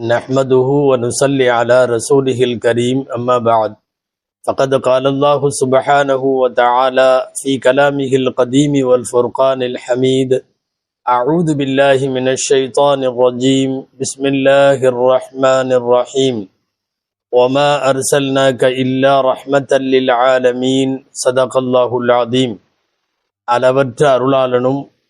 نحمده ونصلي على رسوله الكريم أما بعد فقد قال الله سبحانه وتعالى في كلامه القديم والفرقان الحميد أعوذ بالله من الشيطان الرجيم بسم الله الرحمن الرحيم وما أرسلناك إلا رحمة للعالمين صدق الله العظيم அளவற்ற அருளாளனும்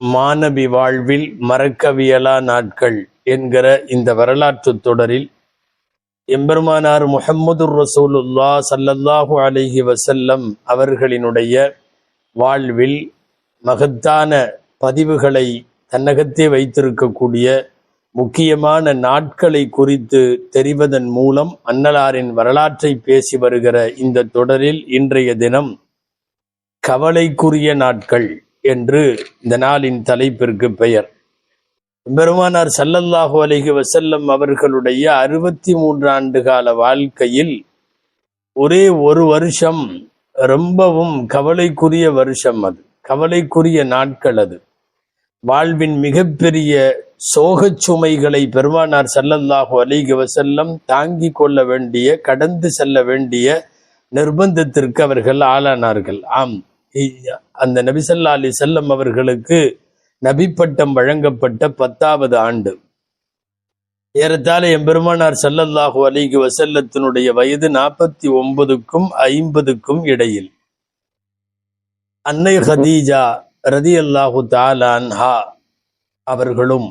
மாணவி வாழ்வில் மறக்கவியலா நாட்கள் என்கிற இந்த வரலாற்று தொடரில் எம்பெருமானார் முஹம்மது ரசூலுல்லா சல்லல்லாஹு அலிஹி வசல்லம் அவர்களினுடைய வாழ்வில் மகத்தான பதிவுகளை தன்னகத்தே வைத்திருக்கக்கூடிய முக்கியமான நாட்களை குறித்து தெரிவதன் மூலம் அன்னலாரின் வரலாற்றை பேசி வருகிற இந்த தொடரில் இன்றைய தினம் கவலைக்குரிய நாட்கள். என்று இந்த நாளின் தலைப்பிற்கு பெயர். பெருமானார் சல்லல்லாஹு அலிஹி வசல்லம் அவர்களுடைய அறுபத்தி மூன்று ஆண்டு கால வாழ்க்கையில் ஒரே ஒரு வருஷம் ரொம்பவும் கவலைக்குரிய வருஷம் அது. கவலைக்குரிய நாட்கள் அது. வாழ்வின் மிகப்பெரிய சோகச் சுமைகளை பெருமானார் சல்லல்லாஹு அலிஹி வசல்லம் தாங்கிக் கொள்ள வேண்டிய கடந்து செல்ல வேண்டிய நிர்பந்தத்திற்கு அவர்கள் ஆளானார்கள். ஆம். அந்த நபிசல்லா அலி செல்லம் அவர்களுக்கு நபிப்பட்டம் வழங்கப்பட்ட பத்தாவது ஆண்டு. ஏறத்தாழ எம்பெருமானார் சல்லல்லாஹு அலிகு வசல்லத்தினுடைய வயது நாற்பத்தி ஒன்பதுக்கும் ஐம்பதுக்கும் இடையில். அன்னை ஹதீஜா ரதி அல்லாஹு தாலான்ஹா அவர்களும்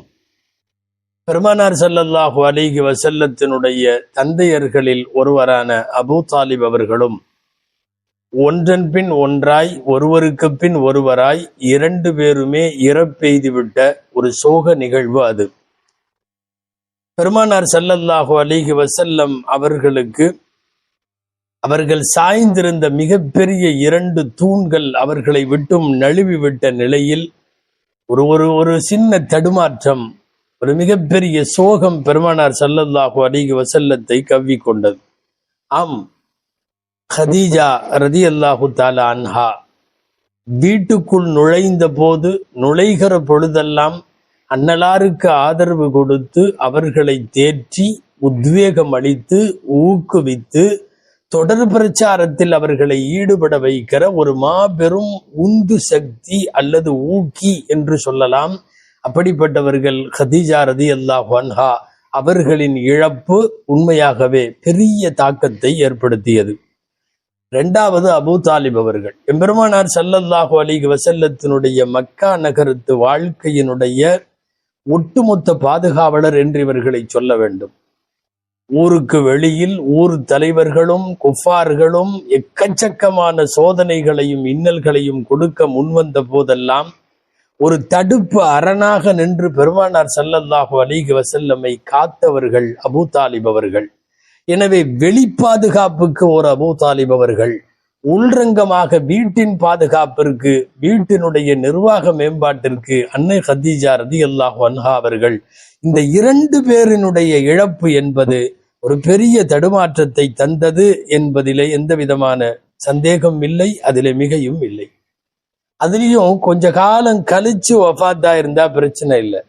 பெருமானார் சல்லல்லாஹு அலிகு வசல்லத்தினுடைய தந்தையர்களில் ஒருவரான அபு தாலிப் அவர்களும் ஒன்றன் பின் ஒன்றாய் ஒருவருக்கு பின் ஒருவராய் இரண்டு பேருமே இறப்பெய்துவிட்ட ஒரு சோக நிகழ்வு அது. பெருமானார் சல்லல்லாஹு அலிஹி வசல்லம் அவர்களுக்கு அவர்கள் சாய்ந்திருந்த மிகப்பெரிய இரண்டு தூண்கள் அவர்களை விட்டும் நழுவி விட்ட நிலையில் ஒரு ஒரு ஒரு சின்ன தடுமாற்றம் ஒரு மிகப்பெரிய சோகம் பெருமானார் சல்லல்லாஹு அலிஹி வசல்லத்தை கவ்விக்கொண்டது ஆம் ஹதீஜா ரதி அல்லாஹு தாலா அன்ஹா வீட்டுக்குள் நுழைந்த போது நுழைகிற பொழுதெல்லாம் அன்னலாருக்கு ஆதரவு கொடுத்து அவர்களை தேற்றி உத்வேகம் அளித்து ஊக்குவித்து தொடர் பிரச்சாரத்தில் அவர்களை ஈடுபட வைக்கிற ஒரு மாபெரும் உந்து சக்தி அல்லது ஊக்கி என்று சொல்லலாம் அப்படிப்பட்டவர்கள் ஹதீஜா ரதி அல்லாஹ் அன்ஹா அவர்களின் இழப்பு உண்மையாகவே பெரிய தாக்கத்தை ஏற்படுத்தியது இரண்டாவது அபு தாலிப் அவர்கள். எம்பெருமானார் சல்லல்லாஹு அலிக வசல்லத்தினுடைய மக்கா நகரத்து வாழ்க்கையினுடைய ஒட்டுமொத்த பாதுகாவலர் என்று இவர்களை சொல்ல வேண்டும். ஊருக்கு வெளியில் ஊர் தலைவர்களும் குஃபார்களும் எக்கச்சக்கமான சோதனைகளையும் இன்னல்களையும் கொடுக்க முன்வந்த போதெல்லாம் ஒரு தடுப்பு அரணாக நின்று பெருமானார் சல்லல்லாஹு அலிக வசல்லமை காத்தவர்கள் அபு தாலிப் அவர்கள். எனவே வெளி பாதுகாப்புக்கு ஒரு அபு தாலிப் அவர்கள் உள்ரங்கமாக வீட்டின் பாதுகாப்பிற்கு வீட்டினுடைய நிர்வாக மேம்பாட்டிற்கு அன்னை ஹதீஜா ரதி அல்லாஹ் அன்ஹா அவர்கள் இந்த இரண்டு பேரினுடைய இழப்பு என்பது ஒரு பெரிய தடுமாற்றத்தை தந்தது என்பதிலே எந்த விதமான சந்தேகம் இல்லை அதிலே மிகையும் இல்லை. அதுலேயும் கொஞ்ச காலம் கழிச்சு ஒஃபாத்தா இருந்தா பிரச்சனை இல்லை.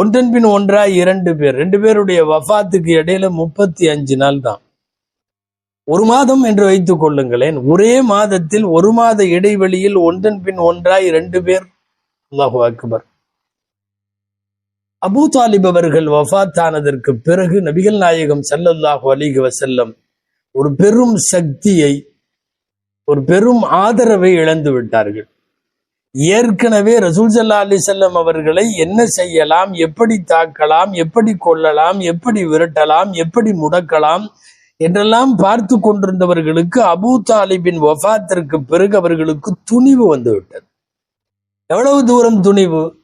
ஒன்றன் பின் ஒன்றாய் இரண்டு பேர். ரெண்டு பேருடைய வஃபாத்துக்கு இடையில முப்பத்தி அஞ்சு நாள் தான் ஒரு மாதம் என்று வைத்துக் கொள்ளுங்களேன். ஒரே மாதத்தில் ஒரு மாத இடைவெளியில் ஒன்றன் பின் ஒன்றாய் இரண்டு பேர். அல்லாஹு அக்பர். அபு தாலிப் அவர்கள் வஃத்தானதற்கு பிறகு நபிகள் நாயகம் சல்லல்லாஹு அலிக வசல்லம் ஒரு பெரும் சக்தியை ஒரு பெரும் ஆதரவை இழந்து விட்டார்கள். ஏற்கனவே ரசூல் சல்லா அலி செல்லம் அவர்களை என்ன செய்யலாம் எப்படி தாக்கலாம் எப்படி கொள்ளலாம் எப்படி விரட்டலாம் எப்படி முடக்கலாம் என்றெல்லாம் பார்த்து கொண்டிருந்தவர்களுக்கு அபு தாலிபின் வஃத்திற்கு பிறகு அவர்களுக்கு துணிவு வந்துவிட்டது. எவ்வளவு தூரம் துணிவு?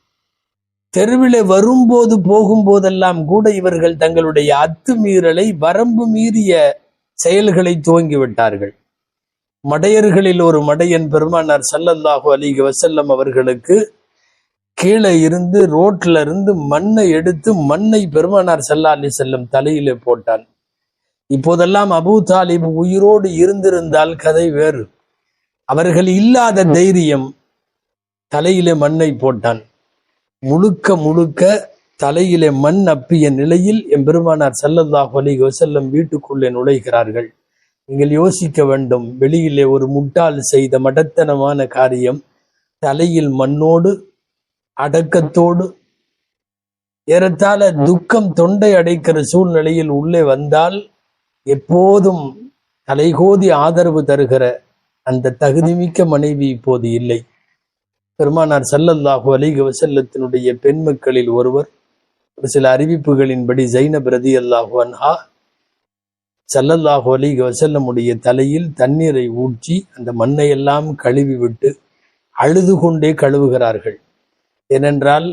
தெருவிலே வரும்போது போகும்போதெல்லாம் கூட இவர்கள் தங்களுடைய அத்துமீறலை வரம்பு மீறிய செயல்களை துவங்கி விட்டார்கள். மடையர்களில் ஒரு மடையன் பெருமானார் சல்லல்லாஹு அலைஹி வசல்லம் அவர்களுக்கு கீழே இருந்து ரோட்ல இருந்து மண்ணை எடுத்து மண்ணை பெருமானார் சல்லா அலி செல்லம் தலையிலே போட்டான். இப்போதெல்லாம் அபூ தாலிப் உயிரோடு இருந்திருந்தால் கதை வேறு. அவர்கள் இல்லாத தைரியம் தலையிலே மண்ணை போட்டான். முழுக்க முழுக்க தலையிலே மண் அப்பிய நிலையில் எம்பெருமானார் செல்லல்லாஹு அலி வசல்லம் வீட்டுக்குள்ளே நுழைகிறார்கள். நீங்கள் யோசிக்க வேண்டும். வெளியிலே ஒரு முட்டாள் செய்த மடத்தனமான காரியம் தலையில் மண்ணோடு அடக்கத்தோடு ஏறத்தாழ துக்கம் தொண்டை அடைக்கிற சூழ்நிலையில் உள்ளே வந்தால் எப்போதும் தலைகோதி ஆதரவு தருகிற அந்த தகுதிமிக்க மனைவி இப்போது இல்லை. பெருமானார் ஸல்லல்லாஹு அலிக வசல்லத்தினுடைய பெண் மக்களில் ஒருவர் ஒரு சில அறிவிப்புகளின்படி ஜைனப் ரதியல்லாஹு அன்ஹா சல்லல்லாஹு அலிக வசல்லமுடைய தலையில் தண்ணீரை ஊற்றி அந்த மண்ணை எல்லாம் கழுவி விட்டு அழுது கொண்டே கழுவுகிறார்கள். ஏனென்றால்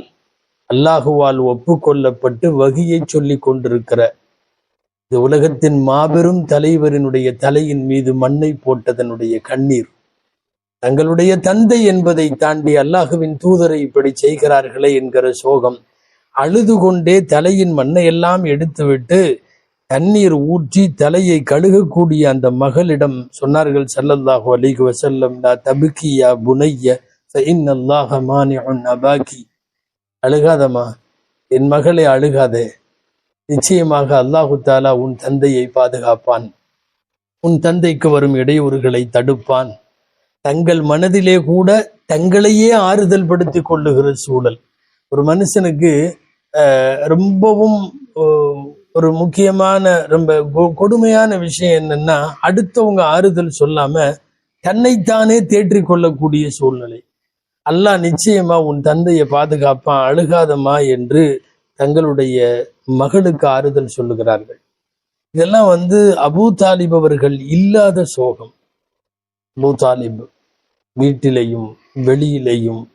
அல்லாஹுவால் ஒப்புக்கொள்ளப்பட்டு வகியை சொல்லிக் கொண்டிருக்கிற இந்த உலகத்தின் மாபெரும் தலைவரினுடைய தலையின் மீது மண்ணை போட்டதனுடைய கண்ணீர். தங்களுடைய தந்தை என்பதை தாண்டி அல்லாஹுவின் தூதரை இப்படி செய்கிறார்களே என்கிற சோகம் அழுது கொண்டே தலையின் மண்ணை எல்லாம் எடுத்துவிட்டு தண்ணீர் ஊற்றி தலையை கழுகக்கூடிய அந்த மகளிடம் சொன்னார்கள் ஸல்லல்லாஹு அலைஹி வசல்லம் லா தபுக்கி யா புனைய ஃபஇன்னல்லாஹ மானிஉன் அபாக்கி அழுகாதம்மா என் மகளை அழுகாதே. நிச்சயமாக அல்லாஹு தாலா உன் தந்தையை பாதுகாப்பான். உன் தந்தைக்கு வரும் இடையூறுகளை தடுப்பான். தங்கள் மனதிலே கூட தங்களையே ஆறுதல் படுத்தி கொள்ளுகிற சூழல். ஒரு மனுஷனுக்கு அஹ், ரொம்பவும் ஒரு முக்கியமான ரொம்ப கொ- கொடுமையான விஷயம் என்னன்னா அடுத்தவங்க ஆறுதல் சொல்லாம தன்னைத்தானே தேற்றி கொள்ளக்கூடிய சூழ்நிலை. அல்லாஹ் நிச்சயமா உன் தந்தையை பாதுகாப்பான் அழுகாதம்மா என்று தங்களுடைய மகளுக்கு ஆறுதல் சொல்லுகிறார்கள். இதெல்லாம் வந்து அபூ தாலிப் அவர்கள் இல்லாத சோகம். அபூ தாலிப் வீட்டிலையும் வெளியிலையும்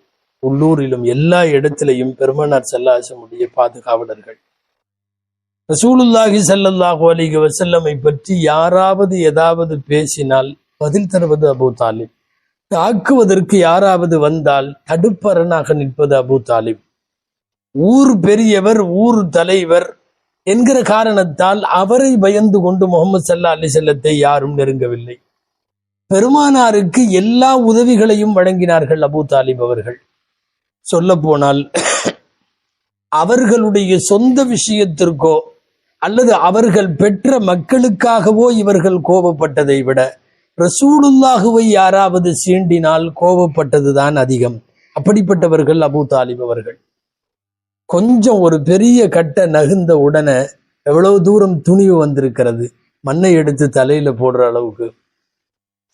உள்ளூரிலும் எல்லா இடத்திலையும் பெருமனார் செல்லாசமுடைய பாதுகாவலர்கள். ரசூலுல்லாஹி ஸல்லல்லாஹு அலிக வசல்லமை பற்றி யாராவது ஏதாவது பேசினால் பதில் தருவது அபூ தாலிப். தாக்குவதற்கு யாராவது வந்தால் தடுப்பரனாக நிற்பது அபூ தாலிப். ஊர் பெரியவர் ஊர் தலைவர் என்கிற காரணத்தால் அவரை பயந்து கொண்டு முகமது சல்லா அலி செல்லத்தை யாரும் நெருங்கவில்லை. பெருமானாருக்கு எல்லா உதவிகளையும் வழங்கினார்கள் அபூ தாலிப் அவர்கள். சொல்ல போனால் அவர்களுடைய சொந்த விஷயத்திற்கோ அல்லது அவர்கள் பெற்ற மக்களுக்காகவோ இவர்கள் கோபப்பட்டதை விட ரசூலுல்லாகுவை யாராவது சீண்டினால் கோபப்பட்டதுதான் அதிகம். அப்படிப்பட்டவர்கள் அபூ தாலிப் அவர்கள். கொஞ்சம் ஒரு பெரிய கட்டை நகுந்த உடனே எவ்வளவு தூரம் துணிவு வந்திருக்கிறது. மண்ணை எடுத்து தலையில போடுற அளவுக்கு.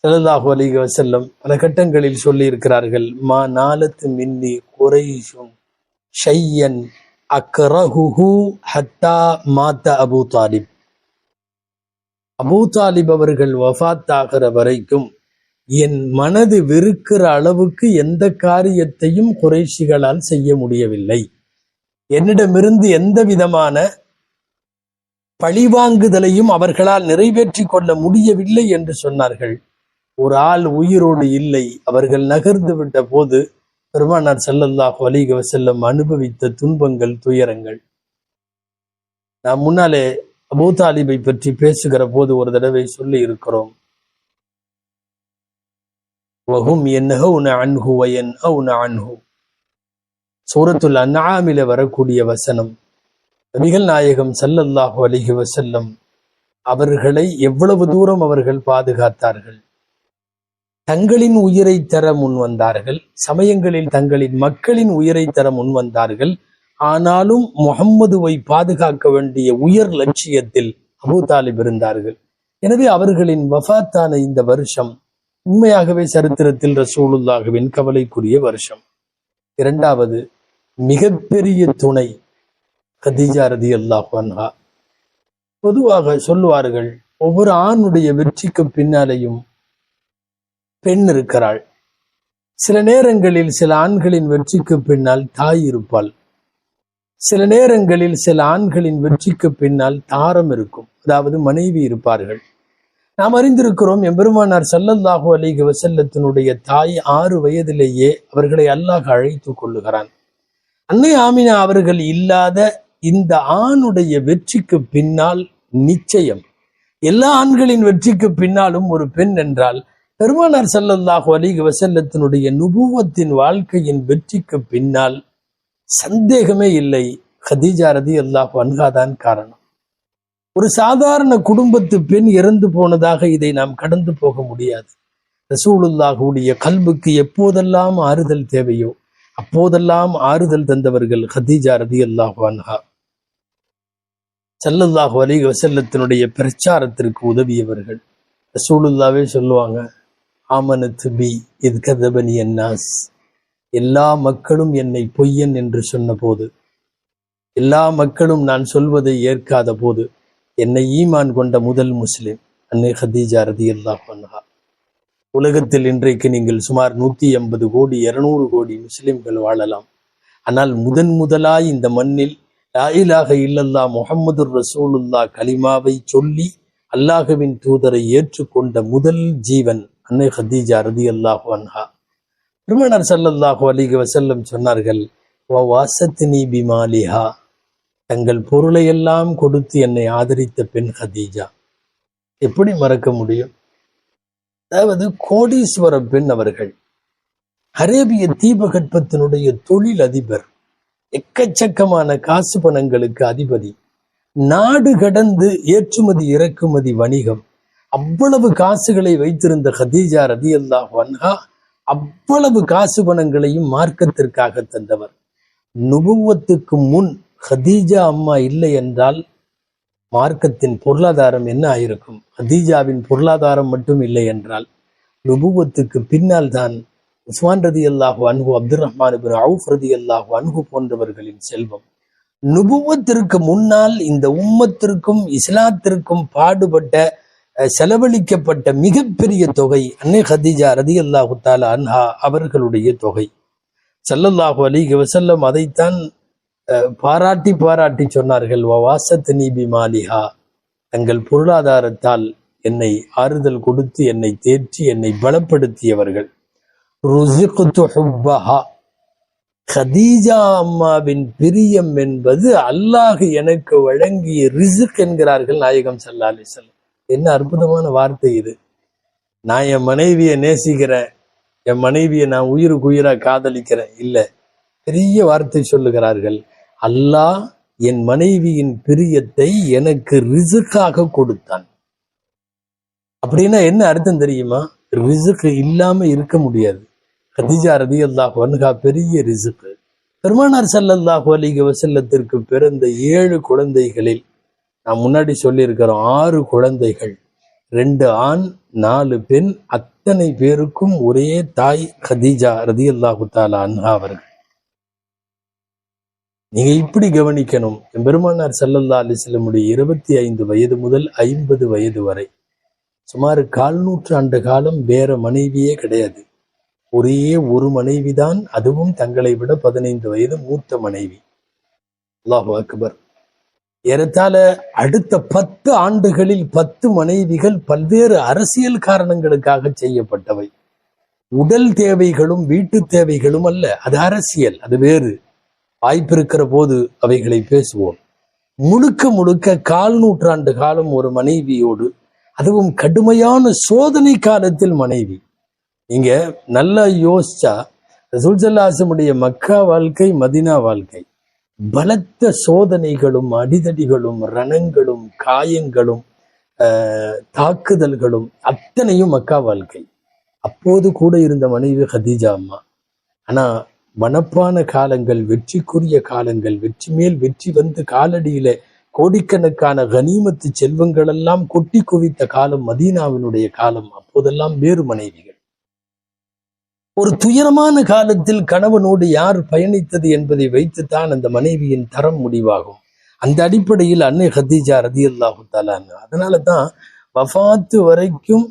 ஸல்லல்லாஹு அலிக வஸல்லம் பல கட்டங்களில் சொல்லி இருக்கிறார்கள் மா நாலத்து மின்னி குறைசும் ஷையன் அக்ரஹுஹு ஹத்தா மாத்த அபூ தாலிப். அபூ தாலிப் அவர்கள் வஃபாத்தாகிற வரைக்கும் என் மனது வெறுக்கிற அளவுக்கு எந்த காரியத்தையும் குறைஷிகளால் செய்ய முடியவில்லை. என்னிடமிருந்து எந்த விதமான பழிவாங்குதலையும் அவர்களால் நிறைவேற்றி கொள்ள முடியவில்லை என்று சொன்னார்கள். ஒரு ஆள் உயிரோடு இல்லை. அவர்கள் நகர்ந்து விட்ட போது பெருமானார் செல்லல்லாஹ் வலிக செல்லம் அனுபவித்த துன்பங்கள் துயரங்கள். நாம் முன்னாலே அபூ தாலிபை பற்றி பேசுகிற போது ஒரு தடவை சொல்லி இருக்கிறோம். வஹும் யன்ஹவுன அன்ஹு வ யன்ஹவுன அன்ஹு. சூரத்துல் அன்ஆமில வரக்கூடிய வசனம். நபிகள் நாயகம் சல்லல்லாஹு அலிஹி வசல்லம் அவர்களை எவ்வளவு தூரம் அவர்கள் பாதுகாத்தார்கள்? தங்களின் உயிரை தர முன் வந்தார்கள். சமயங்களில் தங்களின் மக்களின் உயிரை தர முன் வந்தார்கள். ஆனாலும் முகம்மதுவை பாதுகாக்க வேண்டிய உயர் லட்சியத்தில் அபு தாலிப் இருந்தார்கள். எனவே அவர்களின் வஃத்தான இந்த வருஷம் உண்மையாகவே சரித்திரத்தில் ரசூலுல்லாகவின் கவலைக்குரிய வருஷம். இரண்டாவது மிகப்பெரிய துணை கதீஜா ரதி அன்ஹா. பொதுவாக சொல்லுவார்கள் ஒவ்வொரு ஆணுடைய வெற்றிக்கு பின்னாலேயும் பெண் இருக்கிறாள். சில நேரங்களில் சில ஆண்களின் வெற்றிக்கு பின்னால் தாய் இருப்பாள். சில நேரங்களில் சில ஆண்களின் வெற்றிக்கு பின்னால் தாரம் இருக்கும். அதாவது மனைவி இருப்பார்கள். நாம் அறிந்திருக்கிறோம் எம்பெருமானார் சல்லல்லாஹு அலிக வசல்லத்தினுடைய தாய் ஆறு வயதிலேயே அவர்களை அல்லாஹ் அழைத்து கொள்ளுகிறான். அன்னை ஆமினா அவர்கள் இல்லாத இந்த ஆணுடைய வெற்றிக்கு பின்னால் நிச்சயம். எல்லா ஆண்களின் வெற்றிக்கு பின்னாலும் ஒரு பெண் என்றால் பெருமானார் ஸல்லல்லாஹு அலிக வசல்லத்தினுடைய நுபுவத்தின் வாழ்க்கையின் வெற்றிக்கு பின்னால் சந்தேகமே இல்லை. ஹதீஜா ரதி அல்லாஹ் அன்காதான் காரணம். ஒரு சாதாரண குடும்பத்து பெண் இறந்து போனதாக இதை நாம் கடந்து போக முடியாது. ரசூலுல்லாஹுடைய கல்புக்கு எப்போதெல்லாம் ஆறுதல் தேவையோ அப்போதெல்லாம் ஆறுதல் தந்தவர்கள் ஹதீஜா ரதி அல்லாஹ் அன்ஹா. சல்லல்லாஹு அலி வசல்லத்தினுடைய பிரச்சாரத்திற்கு உதவியவர்கள். ரசூலுல்லாவே சொல்லுவாங்க ஆமனத்து பி இது கதபனி என்னாஸ் எல்லா மக்களும் என்னை பொய்யன் என்று சொன்னபோது எல்லா மக்களும் நான் சொல்வதை ஏற்காத போது என்னை ஈமான் கொண்ட முதல் முஸ்லிம் அன்னை ஹதீஜா ரதி அல்லாஹ் உலகத்தில் இன்றைக்கு நீங்கள் சுமார் நூத்தி எண்பது கோடி இருநூறு கோடி முஸ்லிம்கள் வாழலாம். ஆனால் முதன் முதலாய் இந்த மண்ணில் லாயிலாக இல்லல்லா முகமது ரசூலுல்லா கலிமாவை சொல்லி அல்லாஹுவின் தூதரை ஏற்றுக்கொண்ட முதல் ஜீவன் அன்னை ஹதீஜா ரதி அல்லாஹு அன்ஹா. பெருமனார் சல்லல்லாஹு அலிக வசல்லம் சொன்னார்கள் வாசத்தினி பிமாலிஹா. தங்கள் பொருளையெல்லாம் கொடுத்து என்னை ஆதரித்த பெண் ஹதீஜா. எப்படி மறக்க முடியும்? அதாவது கோடீஸ்வர பெண் அவர்கள் அரேபிய தீபகற்பத்தினுடைய தொழில் அதிபர் எக்கச்சக்கமான காசு பணங்களுக்கு அதிபதி நாடு கடந்து ஏற்றுமதி இறக்குமதி வணிகம் அவ்வளவு காசுகளை வைத்திருந்த ஹதீஜா ரதி அல்லாஹ் அவ்வளவு காசு பணங்களையும் மார்க்கத்திற்காக தந்தவர். நுபுவத்துக்கு முன் ஹதீஜா அம்மா இல்லை என்றால் மார்க்கத்தின் பொருளாதாரம் என்ன ஆயிருக்கும்? ஹதீஜாவின் பொருளாதாரம் மட்டும் இல்லை என்றால் நுபுவத்துக்கு பின்னால் தான் உஸ்மான் ரதி அல்லாஹு அன்ஹு அப்துல் ரஹ்மான் இப்னு அவுஃப் ரதி அல்லாஹு அன்ஹு போன்றவர்களின் செல்வம். நுபுவத்திற்கு முன்னால் இந்த உம்மத்திற்கும் இஸ்லாத்திற்கும் பாடுபட்ட செலவழிக்கப்பட்ட மிகப்பெரிய தொகை அன்னை ஹதீஜா ரதி அல்லாஹு தாலா அன்ஹா அவர்களுடைய தொகை. செல்லல்லாஹு அலி கவசல்லம் அதைத்தான் பாராட்டி பாராட்டி சொன்னார்கள். வாசத் நீபி மாலிஹா தங்கள் பொருளாதாரத்தால் என்னை ஆறுதல் கொடுத்து என்னை தேற்றி என்னை பலப்படுத்தியவர்கள். ஹதீஜா அம்மாவின் பிரியம் என்பது அல்லாஹ் எனக்கு வழங்கிய ரிசுக் என்கிறார்கள் நாயகம் சல்லா அலைஹி என்ன அற்புதமான வார்த்தை இது. நான் என் மனைவியை நேசிக்கிறேன். என் மனைவியை நான் உயிருக்கு உயிரா காதலிக்கிறேன். இல்ல பெரிய வார்த்தை சொல்லுகிறார்கள். அல்லாஹ் என் மனைவியின் பிரியத்தை எனக்கு ரிசுக்காக கொடுத்தான். அப்படின்னா என்ன அர்த்தம் தெரியுமா? ரிசுக்கு இல்லாம இருக்க முடியாது. கதிஜா ரதி அல்லாஹ் வன்ஹா பெரிய ரிசுக்கு. பெருமானார் செல்லல்லாஹு அலிக வசல்லத்திற்கு பிறந்த ஏழு குழந்தைகளில் நான் முன்னாடி சொல்லியிருக்கிறோம் ஆறு குழந்தைகள் ரெண்டு ஆண் நாலு பெண் அத்தனை பேருக்கும் ஒரே தாய் கதீஜா ரதி அல்லாஹு தாலா அன்ஹா அவர்கள். நீங்க இப்படி கவனிக்கணும். பெருமானார் ஸல்லல்லாஹு அலைஹி இருபத்தி ஐந்து வயது முதல் ஐம்பது வயது வரை சுமார் கால் நூற்றாண்டு காலம் வேற மனைவியே கிடையாது. ஒரே ஒரு மனைவிதான் அதுவும் தங்களை விட பதினைந்து வயது மூத்த மனைவி. அல்லாஹு அக்பர். ஏறத்தால அடுத்த பத்து ஆண்டுகளில் பத்து மனைவிகள் பல்வேறு அரசியல் காரணங்களுக்காக செய்யப்பட்டவை. உடல் தேவைகளும் வீட்டு தேவைகளும் அல்ல அது அரசியல் அது வேறு. வாய்ப்பிருக்கிற போது அவைகளை பேசுவோம். முழுக்க முழுக்க கால் நூற்றாண்டு காலம் ஒரு மனைவியோடு அதுவும் கடுமையான சோதனை காலத்தில் மனைவி. நீங்க நல்லா யோசிச்சா ரசூல்சல்லாசமுடைய மக்கா வாழ்க்கை மதினா வாழ்க்கை பலத்த சோதனைகளும் அடிதடிகளும் ரணங்களும் காயங்களும் தாக்குதல்களும் அத்தனையும் மக்கா வாழ்க்கை. அப்போது கூட இருந்த மனைவி ஹதீஜா அம்மா. ஆனா வனப்பான காலங்கள் வெற்றிக்குரிய காலங்கள் வெற்றி மேல் வெற்றி வந்து காலடியில கோடிக்கணக்கான கனிமத்து செல்வங்கள் எல்லாம் கொட்டி குவித்த காலம் மதீனாவினுடைய காலம். அப்போதெல்லாம் வேறு மனைவிகள். ஒரு துயரமான காலத்தில் கணவனோடு யார் பயணித்தது என்பதை வைத்துத்தான் அந்த மனைவியின் தரம் முடிவாகும். அந்த அடிப்படையில் அன்னை ஹதீஜா ரதி அல்லாஹு அதனால தான் வஃபாத்து வரைக்கும்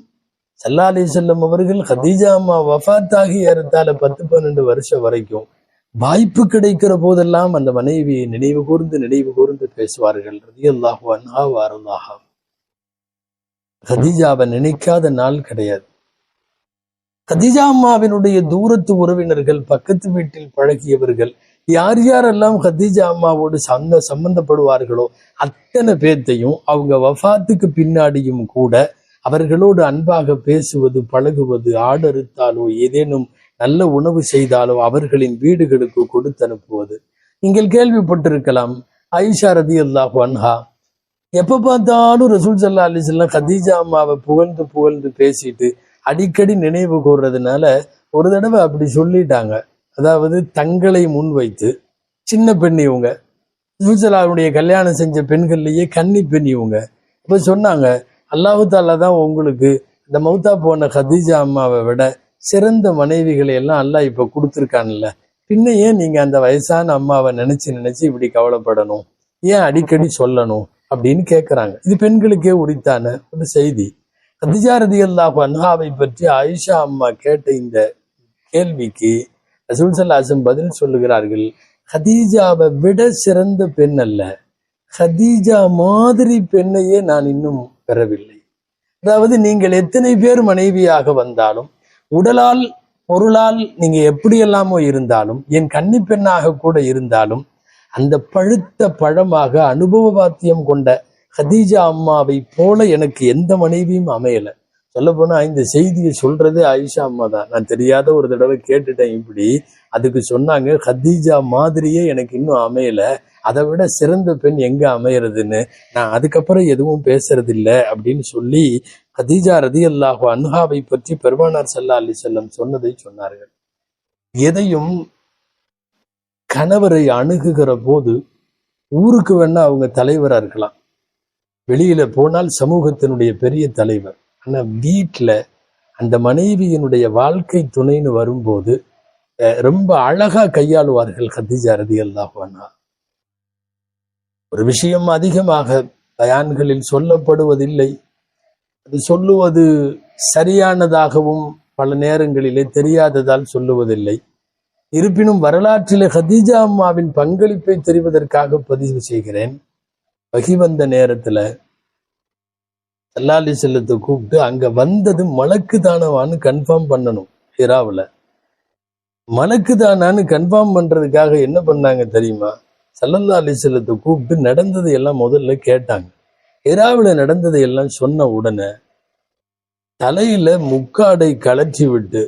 சல்லா அலி செல்லம் அவர்கள் ஹதீஜா அம்மா வஃபாத்தாகி ஏறத்தால பத்து பன்னெண்டு வருஷம் வரைக்கும் வாய்ப்பு கிடைக்கிற போதெல்லாம் அந்த மனைவியை நினைவு கூர்ந்து நினைவு கூர்ந்து பேசுவார்கள். ரதியல்லாஹு அன்ஹா வாரல்லாஹா ஹதீஜாவை நினைக்காத நாள் கிடையாது. கதீஜா அம்மாவினுடைய தூரத்து உறவினர்கள் பக்கத்து வீட்டில் பழகியவர்கள் யார் யாரெல்லாம் கதீஜா அம்மாவோடு சந்த சம்பந்தப்படுவார்களோ அத்தனை பேர்த்தையும் அவங்க வஃபாத்துக்கு பின்னாடியும் கூட அவர்களோடு அன்பாக பேசுவது பழகுவது ஆடறுத்தாலோ ஏதேனும் நல்ல உணவு செய்தாலோ அவர்களின் வீடுகளுக்கு கொடுத்து அனுப்புவது நீங்கள் கேள்விப்பட்டிருக்கலாம் ஐஷா ரதி அல்லாஹ் அன்ஹா எப்ப பார்த்தாலும் ரசூல் சல்லா அலிஸ்லாம் கதீஜா அம்மாவை புகழ்ந்து புகழ்ந்து பேசிட்டு அடிக்கடி நினைவு கூறுறதுனால ஒரு தடவை அப்படி சொல்லிட்டாங்க. அதாவது தங்களை முன்வைத்து சின்ன பெண் இவங்க ரசூசலாவுடைய கல்யாணம் செஞ்ச பெண்கள்லயே கன்னி பெண் இவங்க. இப்ப சொன்னாங்க அல்லாஹு தாலா தான் உங்களுக்கு இந்த மௌத்தா போன ஹதீஜா அம்மாவை விட சிறந்த மனைவிகளை எல்லாம் அல்லாஹ் இப்போ கொடுத்துருக்கான்ல. பின்ன ஏன் நீங்க அந்த வயசான அம்மாவை நினைச்சு நினைச்சு இப்படி கவலைப்படணும்? ஏன் அடிக்கடி சொல்லணும்? அப்படின்னு கேட்கறாங்க இது பெண்களுக்கே உரித்தான ஒரு செய்தி. கதிஜாரதி அல்லாஹ் அன்ஹாவை பற்றி ஆயிஷா அம்மா கேட்ட இந்த கேள்விக்கு ரசூல் சல்லாசம் பதில் சொல்லுகிறார்கள். ஹதீஜாவை விட சிறந்த பெண் அல்ல. ஹதீஜா மாதிரி பெண்ணையே நான் இன்னும் பெறவில்லை. அதாவது நீங்கள் எத்தனை பேர் மனைவியாக வந்தாலும் உடலால் பொருளால் நீங்க எப்படியெல்லாமோ இருந்தாலும் என் கன்னி பெண்ணாக கூட இருந்தாலும் அந்த பழுத்த பழமாக அனுபவ பாத்தியம் கொண்ட ஹதீஜா அம்மாவை போல எனக்கு எந்த மனைவியும் அமையல. சொல்ல போனா இந்த செய்தியை சொல்றதே ஆயிஷா அம்மா தான். நான் தெரியாத ஒரு தடவை கேட்டுட்டேன் இப்படி. அதுக்கு சொன்னாங்க ஹதீஜா மாதிரியே எனக்கு இன்னும் அமையல. அதை விட சிறந்த பெண் எங்க அமையறதுன்னு? நான் அதுக்கப்புறம் எதுவும் பேசுறது இல்லை அப்படின்னு சொல்லி ஹதீஜா ரதி அல்லாஹு அன்ஹாவை பற்றி பெருமானார் சல்லா அலி செல்லம் சொன்னதை சொன்னார்கள். எதையும் கணவரை அணுகுகிற போது ஊருக்கு வேணா அவங்க தலைவரா இருக்கலாம். வெளியில போனால் சமூகத்தினுடைய பெரிய தலைவர். ஆனா வீட்டில் அந்த மனைவியினுடைய வாழ்க்கை துணைன்னு வரும்போது அஹ், ரொம்ப அழகா கையாளுவார்கள் ஹதீஜா ரதி அல்லாஹானா ஒரு விஷயம் அதிகமாக பயான்களில் சொல்லப்படுவதில்லை. அது சொல்லுவது சரியானதாகவும் பல நேரங்களிலே தெரியாததால் சொல்லுவதில்லை. இருப்பினும் வரலாற்றிலே ஹதீஜா அம்மாவின் பங்களிப்பை தெரிவதற்காக பதிவு செய்கிறேன். வகி வந்த நேரத்துல சல்லாலி செல்லத்தை கூப்பிட்டு அங்க வந்தது மலக்கு தானவான்னு கன்ஃபார்ம் பண்ணணும் ஹிராவுல. மலக்கு தானான்னு கன்ஃபார்ம் பண்றதுக்காக என்ன பண்ணாங்க தெரியுமா? சல்லல்லா அலி செல்லத்தை கூப்பிட்டு நடந்ததை எல்லாம் முதல்ல கேட்டாங்க. ஹிராவுல நடந்ததை எல்லாம் சொன்ன உடனே தலையில முக்காடை கலற்றி விட்டு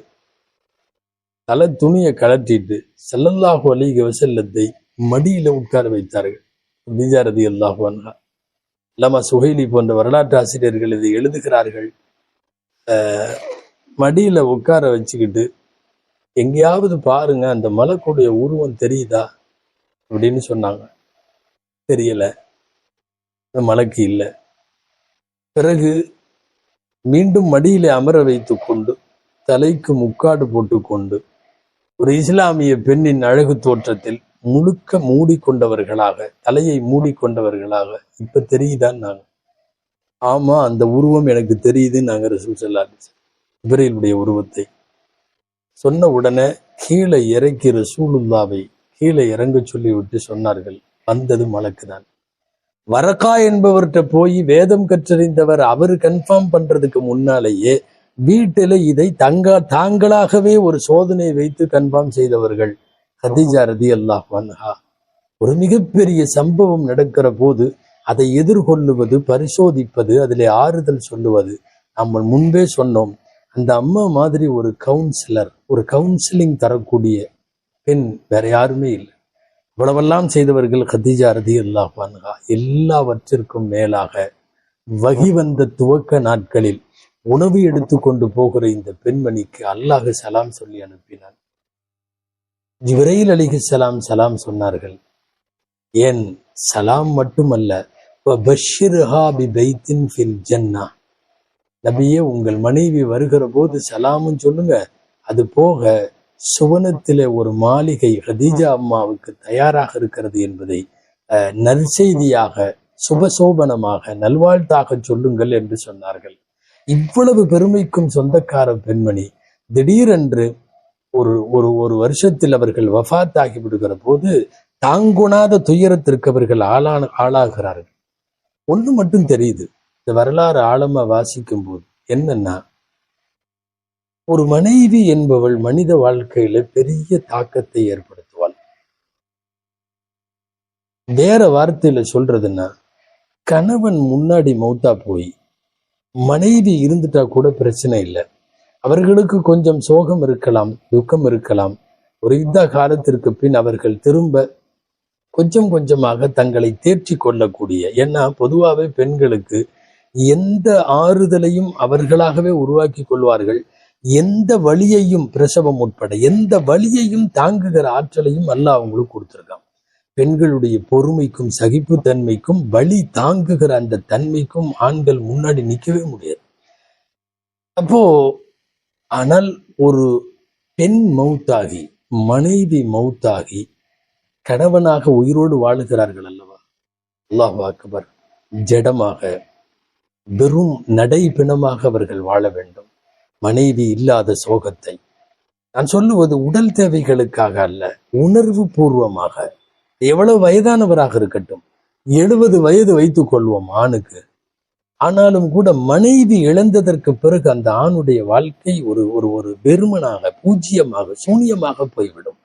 தலை துணியை கலட்டிட்டு செல்லல்லாஹு அலிக வசல்லத்தை மடியில உட்கார வைத்தார்கள். பிஜாரதி அல்லாஹு அன்ஹா. லமா சுஹைலி போன்ற வரலாற்று ஆசிரியர்கள் இதை எழுதுகிறார்கள். அஹ், மடியில உட்கார வச்சுக்கிட்டு எங்கேயாவது பாருங்க அந்த மலக்குடைய உருவம் தெரியுதா? அப்படின்னு சொன்னாங்க. தெரியல. அந்த மலைக்கு இல்லை. பிறகு மீண்டும் மடியிலே அமர வைத்து கொண்டு தலைக்கு முக்காடு போட்டுக்கொண்டு ஒரு இஸ்லாமிய பெண்ணின் அழகு தோற்றத்தில் முழுக்க மூடிக்கொண்டவர்களாக தலையை மூடிக்கொண்டவர்களாக இப்ப தெரியுதான் நாங்க ஆமா அந்த உருவம் எனக்கு தெரியுது நாங்க ரசூல் ஸல்லல்லாஹு அலைஹி உருவத்தை. சொன்ன உடனே கீழே இறக்கி ரசூலுல்லாவை கீழே இறங்க சொல்லி விட்டு சொன்னார்கள். வந்தது மலக்குதான் வரக்கா என்பவர்கிட்ட போய் வேதம் கற்றறிந்தவர் அவர் கன்ஃபார்ம் பண்றதுக்கு முன்னாலேயே வீட்டில இதை தங்க தாங்களாகவே ஒரு சோதனை வைத்து கன்ஃபார்ம் செய்தவர்கள். ஹதீஜா ரதி அல்லாஹ் வன்ஹா ஒரு மிகப்பெரிய சம்பவம் நடக்கிற போது அதை எதிர்கொள்ளுவது பரிசோதிப்பது அதில் ஆறுதல் சொல்லுவது நம்ம முன்பே சொன்னோம். அந்த அம்மா மாதிரி ஒரு கவுன்சிலர் ஒரு கவுன்சிலிங் தரக்கூடிய பெண் வேற யாருமே இல்லை. இவ்வளவெல்லாம் செய்தவர்கள் ஹதீஜா ரதி அல்லாஹ் வன்ஹா எல்லாவற்றிற்கும் மேலாக வகி வந்த துவக்க நாட்களில் உணவு எடுத்துக்கொண்டு போகிற இந்த பெண்மணிக்கு அல்லாஹ் சலாம் சொல்லி அனுப்பினான். ஜிப்ரையில் அலிஹி சலாம் சலாம் சொன்னார்கள். ஏன்? சலாம் மட்டுமல்ல ஜன்னா. நபியே உங்கள் மனைவி வருகிற போது சலாமும் சொல்லுங்க. அது போக சுவனத்திலே ஒரு மாளிகை ஹதீஜா அம்மாவுக்கு தயாராக இருக்கிறது என்பதை அஹ், நற்செய்தியாக சுபசோபனமாக நல்வாழ்த்தாக சொல்லுங்கள் என்று சொன்னார்கள். இவ்வளவு பெருமைக்கும் சொந்தக்கார பெண்மணி திடீரென்று ஒரு ஒரு ஒரு வருஷத்தில் அவர்கள் வஃத் ஆகிவிடுகிற போது தாங்குணாத துயரத்திற்கு அவர்கள் ஆளான ஆளாகிறார்கள். ஒண்ணு மட்டும் தெரியுது. இந்த வரலாறு ஆழமா வாசிக்கும் போது என்னன்னா ஒரு மனைவி என்பவள் மனித வாழ்க்கையில பெரிய தாக்கத்தை ஏற்படுத்துவாள். வேற வார்த்தையில சொல்றதுன்னா கணவன் முன்னாடி மௌத்தா போய் மனைவி இருந்துட்டா கூட பிரச்சனை இல்லை. அவர்களுக்கு கொஞ்சம் சோகம் இருக்கலாம் துக்கம் இருக்கலாம். ஒரு யுத்த காலத்திற்கு பின் அவர்கள் திரும்ப கொஞ்சம் கொஞ்சமாக தங்களை தேர்ச்சி கொள்ளக்கூடிய ஏன்னா பொதுவாகவே பெண்களுக்கு எந்த ஆறுதலையும் அவர்களாகவே உருவாக்கி கொள்வார்கள். எந்த வழியையும் பிரசவம் உட்பட எந்த வழியையும் தாங்குகிற ஆற்றலையும் அல்ல அவங்களுக்கு கொடுத்துருக்கான். பெண்களுடைய பொறுமைக்கும் சகிப்புத்தன்மைக்கும் வழி தாங்குகிற அந்த தன்மைக்கும் ஆண்கள் முன்னாடி நிற்கவே முடியாது. அப்போ ஆனால் ஒரு பெண் மௌத்தாகி மனைவி மௌத்தாகி கணவனாக உயிரோடு வாழுகிறார்கள் அல்லவா? அல்லாஹ் அக்பர் ஜடமாக வெறும் நடைபிணமாக அவர்கள் வாழ வேண்டும். மனைவி இல்லாத சோகத்தை. நான் சொல்லுவது உடல் தேவைகளுக்காக அல்ல உணர்வு பூர்வமாக. எவ்வளவு வயதானவராக இருக்கட்டும் எழுபது வயது வைத்துக் கொள்வோம் ஆணுக்கு. ஆனாலும் கூட மனைவி இழந்ததற்கு பிறகு அந்த ஆணுடைய வாழ்க்கை ஒரு ஒரு ஒரு வெறுமனாக பூஜ்ஜியமாக சூனியமாக போய்விடும்.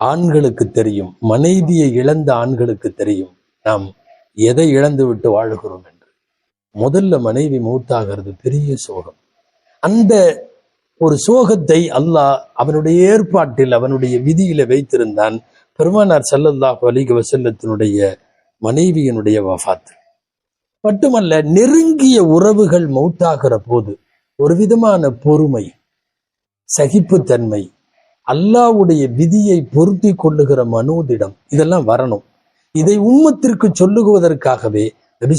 ஆண்களுக்கு தெரியும் மனைவியை இழந்த ஆண்களுக்கு தெரியும் நாம் எதை இழந்து விட்டு வாழுகிறோம் என்று. முதல்ல மனைவி மூத்தாகிறது பெரிய சோகம். அந்த ஒரு சோகத்தை அல்லாஹ் அவனுடைய ஏற்பாட்டில் அவனுடைய விதியில வைத்திருந்தான் பெருமானார் சல்லல்லாஹு அலிக வசல்லத்தினுடைய மனைவியினுடைய வஃபாத் மட்டுமல்ல நெருங்கிய உறவுகள் மௌத்தாகிற போது ஒரு விதமான பொறுமை சகிப்புத்தன்மை அல்லாஹ்வுடைய விதியை பொருத்தி கொள்ளுகிற மனோதிடம் இதெல்லாம் வரணும். இதை உம்மத்திற்கு சொல்லுவதற்காகவே நபி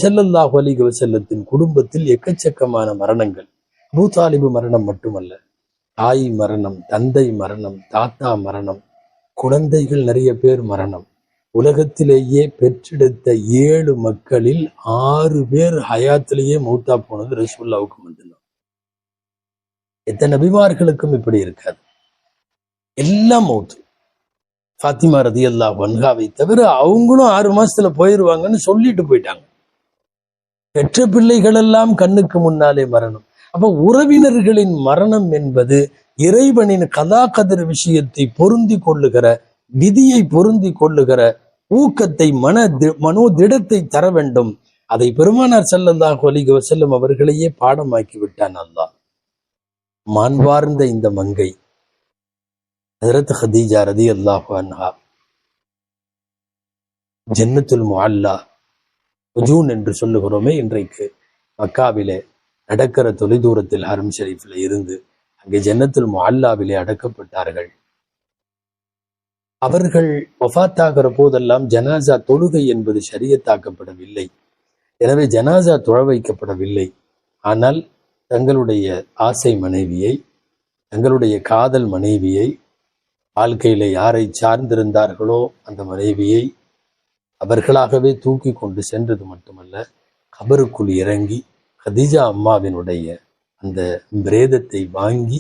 அலிக வசல்லத்தின் குடும்பத்தில் எக்கச்சக்கமான மரணங்கள். அபூ மரணம் மட்டுமல்ல தாய் மரணம் தந்தை மரணம் தாத்தா மரணம் குழந்தைகள் நிறைய பேர் மரணம். உலகத்திலேயே பெற்றெடுத்த ஏழு மக்களில் ஆறு பேர் ஹயாத்திலேயே மௌத்தா போனது ரசூல்லாவுக்கு மட்டும்தான். எத்தனை நபிமார்களுக்கும் இப்படி இருக்காது. எல்லாம் மௌத்து. ஃபாத்திமா ரதி அல்லா வன்காவை தவிர அவங்களும் ஆறு மாசத்துல போயிருவாங்கன்னு சொல்லிட்டு போயிட்டாங்க. பெற்ற பிள்ளைகள் எல்லாம் கண்ணுக்கு முன்னாலே மரணம். அப்ப உறவினர்களின் மரணம் என்பது இறைவனின் கதா கதிர் விஷயத்தை பொருந்தி கொள்ளுகிற விதியை பொருந்தி கொள்ளுகிற ஊக்கத்தை மன தி- மனோதிடத்தை தர வேண்டும். அதை பெருமானார் செல்லந்தாக ஒலிக செல்லும் அவர்களையே பாடமாக்கி விட்டான் அல்லாஹ். மாண்பார்ந்த இந்த மங்கை ஹதரத் ஹதீஜா ரதி அல்லாஹு அன்ஹா ஜன்னத்துல் முஅல்லா உஜூன் என்று சொல்லுகிறோமே இன்றைக்கு மக்காவிலே நடக்கிற தொலைதூரத்தில் ஹரம் ஷெரீஃபில் இருந்து அங்கே ஜன்னத்துல் முஅல்லாவிலே அடக்கப்பட்டார்கள். அவர்கள் வஃபாத்தாகிற போதெல்லாம் ஜனாசா தொழுகை என்பது சரியத்தாக்கப்படவில்லை எனவே ஜனாசா தொழ வைக்கப்படவில்லை. ஆனால் தங்களுடைய ஆசை மனைவியை தங்களுடைய காதல் மனைவியை வாழ்க்கையில் யாரை சார்ந்திருந்தார்களோ அந்த மனைவியை அவர்களாகவே தூக்கி கொண்டு சென்றது மட்டுமல்ல கபருக்குள் இறங்கி ஹதிஜா அம்மாவினுடைய அந்த பிரேதத்தை வாங்கி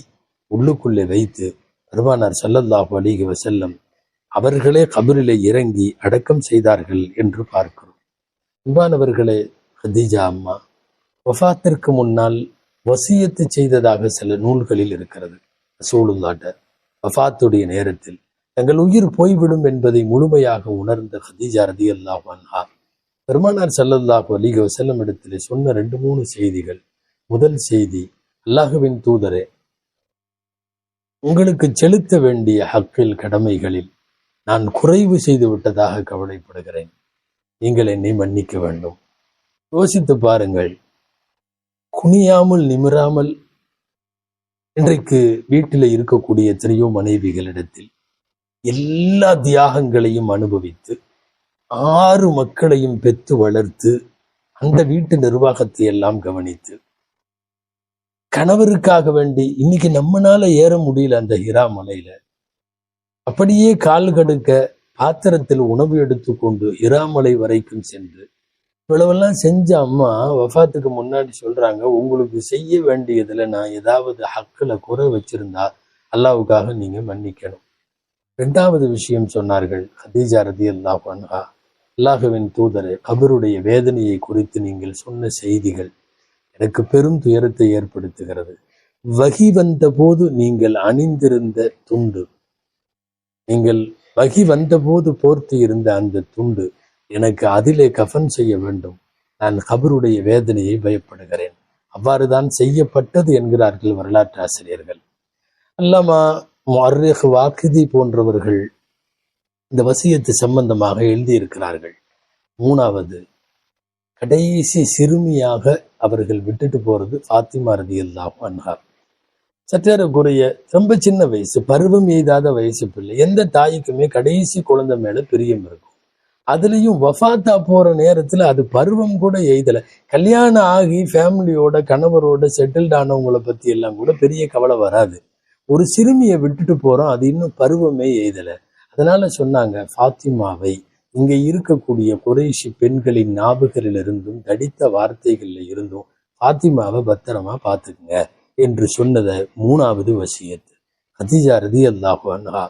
உள்ளுக்குள்ளே வைத்து பெருமானார் சல்லல்லாஹு அலிஹி வசல்லம் அவர்களே கபிரிலே இறங்கி அடக்கம் செய்தார்கள் என்று பார்க்கிறோம். அன்பானவர்களே ஹதீஜா அம்மா வஃபாத்திற்கு முன்னால் வசியத்து செய்ததாக சில நூல்களில் இருக்கிறது. சூளுந்தாட்ட வஃபாத்துடைய நேரத்தில் தங்கள் உயிர் போய்விடும் என்பதை முழுமையாக உணர்ந்த ஹதீஜா ரதி அல்லாஹ் அன்ஹா பெருமானார் சல்லல்லாஹு அலிக வஸல்லம் இடத்திலே சொன்ன ரெண்டு மூணு செய்திகள். முதல் செய்தி அல்லாஹுவின் தூதரே உங்களுக்கு செலுத்த வேண்டிய ஹக்கில் கடமைகளில் நான் குறைவு செய்து விட்டதாக கவலைப்படுகிறேன். நீங்கள் என்னை மன்னிக்க வேண்டும். யோசித்து பாருங்கள். குனியாமல் நிமிராமல் இன்றைக்கு வீட்டில் இருக்கக்கூடிய எத்தனையோ மனைவிகளிடத்தில் எல்லா தியாகங்களையும் அனுபவித்து ஆறு மக்களையும் பெற்று வளர்த்து அந்த வீட்டு நிர்வாகத்தை எல்லாம் கவனித்து கணவருக்காக வேண்டி இன்னைக்கு நம்மனால ஏற முடியல அந்த ஹிரா மலையில. அப்படியே கால் கடுக்க பாத்திரத்தில் உணவு எடுத்துக்கொண்டு இராமலை வரைக்கும் சென்று இவ்வளவெல்லாம் செஞ்ச அம்மா வஃபாத்துக்கு முன்னாடி சொல்றாங்க உங்களுக்கு செய்ய வேண்டியதுல நான் ஏதாவது ஹக்கில் குறை வச்சிருந்தா அல்லாவுக்காக நீங்க மன்னிக்கணும். ரெண்டாவது விஷயம் சொன்னார்கள் ஹதீஜா ரதி அல்லாஹ் அன்ஹா அல்லாஹுவின் தூதர் கபருடைய வேதனையை குறித்து நீங்கள் சொன்ன செய்திகள் எனக்கு பெரும் துயரத்தை ஏற்படுத்துகிறது. வகி வந்த போது நீங்கள் அணிந்திருந்த துண்டு நீங்கள் வகி வந்தபோது போர்த்து இருந்த அந்த துண்டு எனக்கு அதிலே கஃன் செய்ய வேண்டும். நான் கபருடைய வேதனையை பயப்படுகிறேன். அவ்வாறுதான் செய்யப்பட்டது என்கிறார்கள் வரலாற்று ஆசிரியர்கள். அல்லாமா மர்ரேஹ் வாக்குதி போன்றவர்கள் இந்த வசியத்து சம்பந்தமாக எழுதியிருக்கிறார்கள். மூணாவது கடைசி சிறுமியாக அவர்கள் விட்டுட்டு போறது ஃபாத்திமா ரதி அல்லாஹ் அன்ஹார் சற்றேறக்குறைய ரொம்ப சின்ன வயசு பருவம் எய்தாத வயசு பிள்ளை எந்த தாய்க்குமே கடைசி குழந்தை மேல பிரியம் இருக்கும். அதுலயும் வஃபாத்தா போற நேரத்துல அது பருவம் கூட எய்தல. கல்யாணம் ஆகி ஃபேமிலியோட கணவரோட செட்டில்ட் ஆனவங்களை பத்தி எல்லாம் கூட பெரிய கவலை வராது. ஒரு சிறுமியை விட்டுட்டு போறோம் அது இன்னும் பருவமே எய்தல. அதனால சொன்னாங்க ஃபாத்திமாவை இங்க இருக்கக்கூடிய குறைஷி பெண்களின் ஞாபகரிலிருந்தும் தடித்த வார்த்தைகள்ல இருந்தும் ஃபாத்திமாவை பத்திரமா பாத்துக்குங்க. என்று சொன்னத மூணாவது வசியத்து ஹதீஜா ரதி அல்லாஹு அன்ஹா.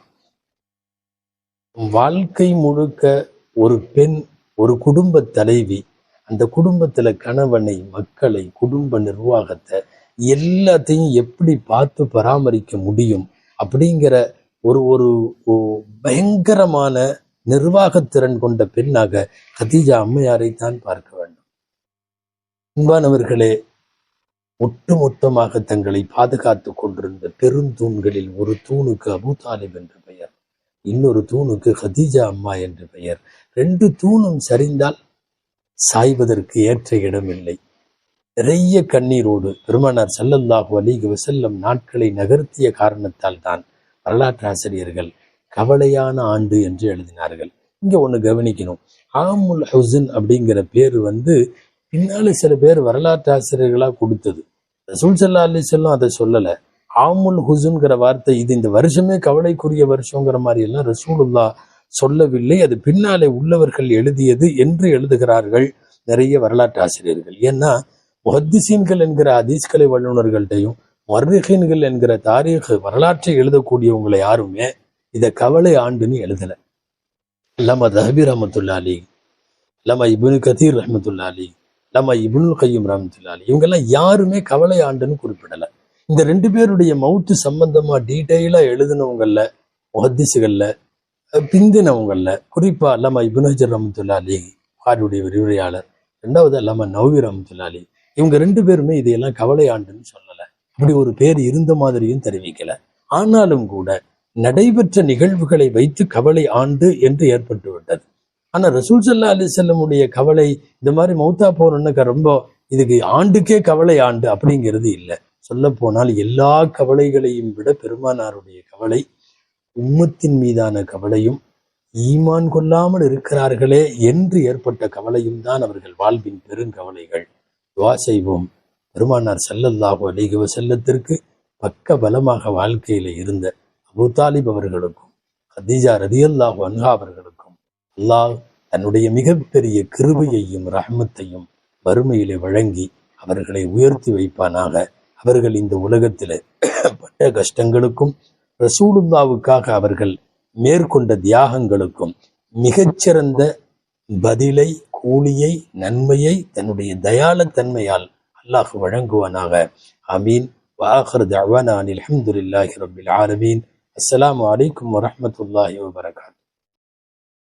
வாழ்க்கை முழுக்க ஒரு பெண் ஒரு குடும்ப தலைவி அந்த குடும்பத்துல கணவனை மக்களை குடும்ப நிர்வாகத்தை எல்லாத்தையும் எப்படி பார்த்து பராமரிக்க முடியும் அப்படிங்கிற ஒரு ஒரு பயங்கரமான நிர்வாகத்திறன் கொண்ட பெண்ணாக கதீஜா அம்மையாரை தான் பார்க்க வேண்டும். அன்பானவர்களே ஒட்டுமொத்தமாக தங்களை பாதுகாத்துக் கொண்டிருந்த பெருந்தூண்களில் ஒரு தூணுக்கு அபூ தாலிப் என்று பெயர் இன்னொரு தூணுக்கு ஹதீஜா அம்மா என்று பெயர். ரெண்டு தூணும் சரிந்தால் சாய்வதற்கு ஏற்ற இடமில்லை நிறைய கண்ணீரோடு பெருமானார் சல்லாஹு அலிக செல்லும் நாட்களை நகர்த்திய காரணத்தால் தான் வரலாற்று ஆசிரியர்கள் கவலையான ஆண்டு என்று எழுதினார்கள். இங்க ஒண்ணு கவனிக்கணும். ஆமுல் ஹவுசன் அப்படிங்கிற பேர் வந்து பின்னால சில பேர் வரலாற்று ஆசிரியர்களா கொடுத்தது. ரசூல் சல்லா அலி செல்லும் அதை சொல்லல. ஆமுல் ஹுசுன்கிற வார்த்தை இது இந்த வருஷமே கவலைக்குரிய வருஷங்கிற மாதிரி எல்லாம் ரசூலுல்லா சொல்லவில்லை. அது பின்னாலே உள்ளவர்கள் எழுதியது என்று எழுதுகிறார்கள் நிறைய வரலாற்று ஆசிரியர்கள். ஏன்னா முஹத்திசீன்கள் என்கிற ஹதீஸ்கலை வல்லுநர்கள்ட்டையும் மர்ரிஹீன்கள் என்கிற தாரீக வரலாற்றை எழுதக்கூடியவங்களை யாருமே இதை கவலை ஆண்டுன்னு எழுதல. அல்லாமா தஹபீர் ரஹமத்துல்லா அலி அல்லாமா இப்னு கதீர் ரஹமத்துல்லா அலி நம்ம இப்னுல் கையும் ரஹமத்துல்லா இவங்கெல்லாம் யாருமே கவலை ஆண்டுன்னு குறிப்பிடல. இந்த ரெண்டு பேருடைய மவுத்து சம்பந்தமா டீட்டெயிலா எழுதினவங்கல்ல முஹத்திசுகள்ல பிந்தினவங்கல்ல குறிப்பா அல்லாமா இப்னு ஹஜர் ரஹமத்துல்லா அலி விரிவுரையாளர். ரெண்டாவது அல்லாம நவ்வி ரஹமத்துல்லா அலி இவங்க ரெண்டு பேருமே இதையெல்லாம் கவலை ஆண்டுன்னு சொல்லல. இப்படி ஒரு பேர் இருந்த மாதிரியும் தெரிவிக்கல. ஆனாலும் கூட நடைபெற்ற நிகழ்வுகளை வைத்து கவலை ஆண்டு என்று ஏற்பட்டு விட்டது ஆனா ரசூல் சல்லா அலி செல்லமுடைய கவலை இந்த மாதிரி மௌத்தா போறோன்னு ரொம்ப இதுக்கு ஆண்டுக்கே கவலை ஆண்டு அப்படிங்கிறது இல்லை. சொல்ல போனால் எல்லா கவலைகளையும் விட பெருமானாருடைய கவலை உம்மத்தின் மீதான கவலையும் ஈமான் கொள்ளாமல் இருக்கிறார்களே என்று ஏற்பட்ட கவலையும் தான் அவர்கள் வாழ்வின் பெருங்கவலைகள். துவா செய்வோம். பெருமானார் ஸல்லல்லாஹு அலிகுவ செல்லத்திற்கு பக்க பலமாக வாழ்க்கையில இருந்த அபு தாலிப் அவர்களுக்கும் ஹதீஜா ரதியல்லாஹு அன்ஹா அவர்களுக்கும் அல்லாஹ் தன்னுடைய மிகப்பெரிய கிருபையையும் ரஹமத்தையும் வறுமையிலே வழங்கி அவர்களை உயர்த்தி வைப்பானாக. அவர்கள் இந்த உலகத்தில் பட்ட கஷ்டங்களுக்கும் ரசூலுல்லாவுக்காக அவர்கள் மேற்கொண்ட தியாகங்களுக்கும் மிகச்சிறந்த பதிலை கூலியை நன்மையை தன்னுடைய தயாளத்தன்மையால் அல்லாஹ் வழங்குவானாக. அமீன் வாஹர் தவானா அனில் ரபில் ரப்பில் ஆலமீன். அஸ்ஸலாமு அலைக்கும் வரஹ்மத்துல்லாஹி வபரகாத்துஹு